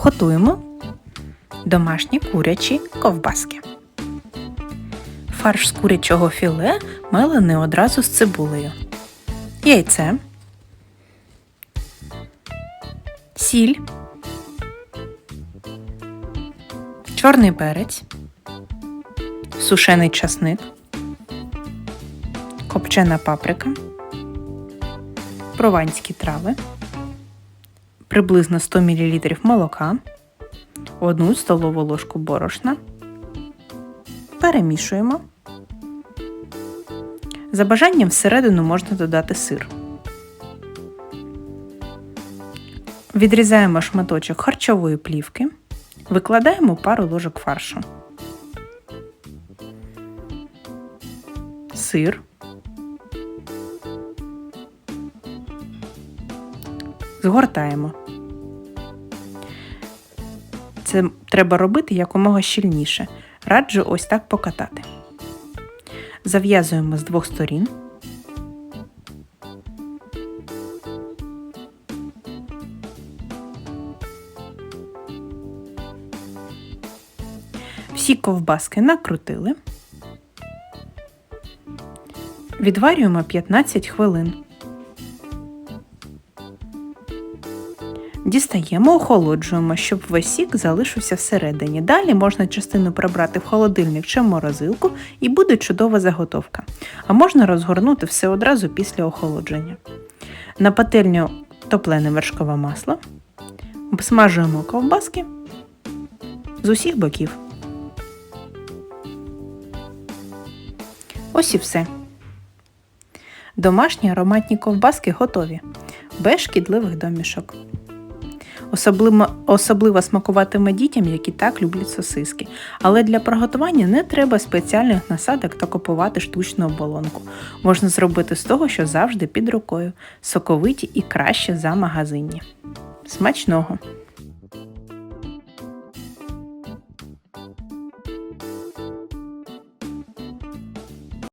Готуємо домашні курячі ковбаски. Фарш з курячого філе мелений одразу з цибулею. Яйце. Сіль. Чорний перець. Сушений часник. Копчена паприка. Прованські трави. Приблизно 100 мл молока. 1 столову ложку борошна. Перемішуємо. За бажанням всередину можна додати сир. Відрізаємо шматочок харчової плівки. Викладаємо пару ложок фаршу. Сир. Згортаємо. Це треба робити якомога щільніше. Раджу ось так покатати. Зав'язуємо з двох сторін. Всі ковбаски накрутили. Відварюємо 15 хвилин. Дістаємо, охолоджуємо, щоб весь сік залишився всередині. Далі можна частину прибрати в холодильник чи морозилку і буде чудова заготовка. А можна розгорнути все одразу після охолодження. На пательню топлене вершкове масло. Обсмажуємо ковбаски з усіх боків. Ось і все. Домашні ароматні ковбаски готові, без шкідливих домішок. Особливо, особливо смакуватиме дітям, які так люблять сосиски. Але для приготування не треба спеціальних насадок та купувати штучну оболонку. Можна зробити з того, що завжди під рукою, соковиті і краще за магазинні. Смачного!